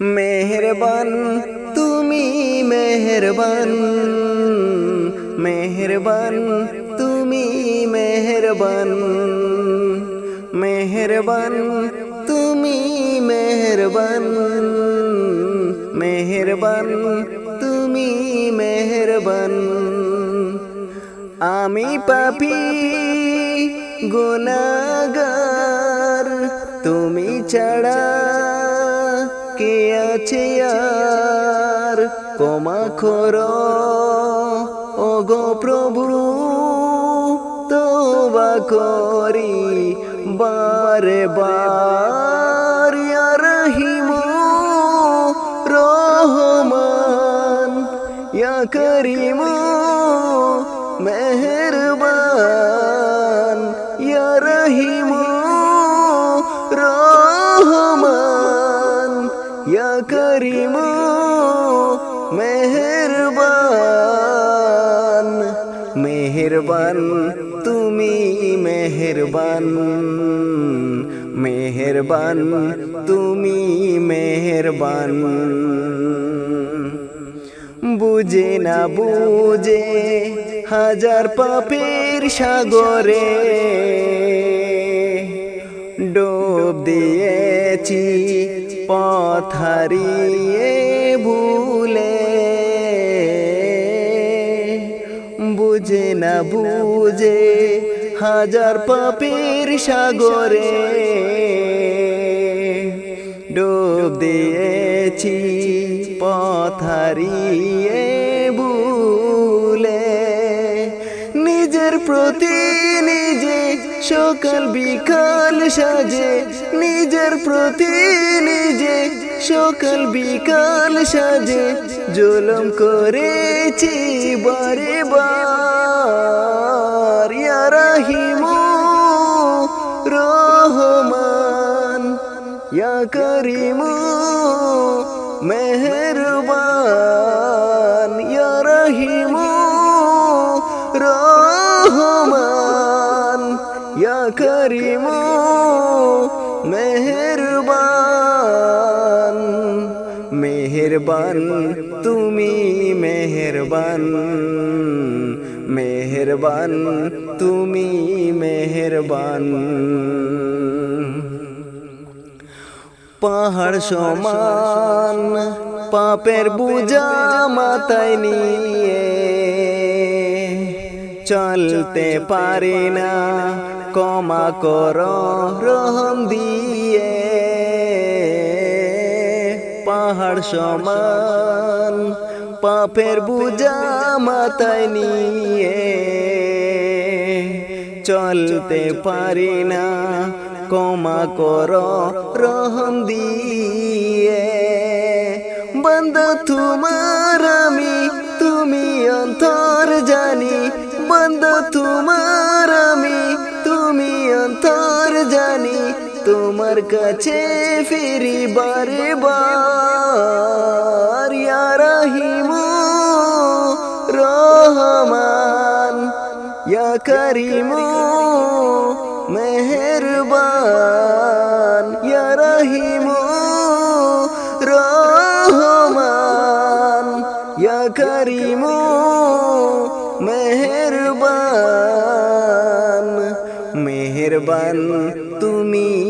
মেহেরবান, তুমি মেহেরবান মেহেরবান, তুমি মেহেরবান মেহেরবান, তুমি মেহেরবান মেহেরবান, তুমি মেহেরবান। আমি পাপি গুনাগার, তুমি ছাড়া আছে আর ক্ষমা করো। ও গো প্রভু তোবা করি। বারে বার রহিমু রহমান করিমু মেহরবান করিমু মেহরবান মেহরবান তুমি মেহরবান মেহরবান তুমি মেহরবান। বুঝে না বুঝে হাজার পাপের সাগরে ডোব দিয়েছি, পথ হারিয়ে ভুলে। বুঝে না বুঝে হাজার পাপের সাগরে। ডোব দিয়েছি, পথ হারিয়ে ভুলে। নিজের প্রতি সকাল বিকাল সাজে, নিজের প্রতি নিজে সকাল বিকাল সাজে, জুলুম করেছি বারে বার। রাহিমু রহমান, ইয়া করিমু মেহরবান। ইয়া রহিমু রহমান। ইয়া করিমু মেহরবান মেহরবান তুমি মেহরবান মেহরবান তুমি মেহরবান। পাহাড় সমান, পাপের বুঝা মাথায় নিয়ে, চলতে পারি না কমা কর, রহম দিয়ে। পাহাড় সমান, পাপের বুঝা মাথায় নিয়ে। চলতে পারি না কমা কর, রহম দিয়ে। বন্ধ তোমার আমি, তুমি অন্তর জানি। বন্ধ তোমার তোমার কাছে ফিরি বারে বার রহমান, ইয়া করিমু মেহরবান, ইয়া রহিমু রহমান, ইয়া করিমু মেহরবান মেহরবান তুমি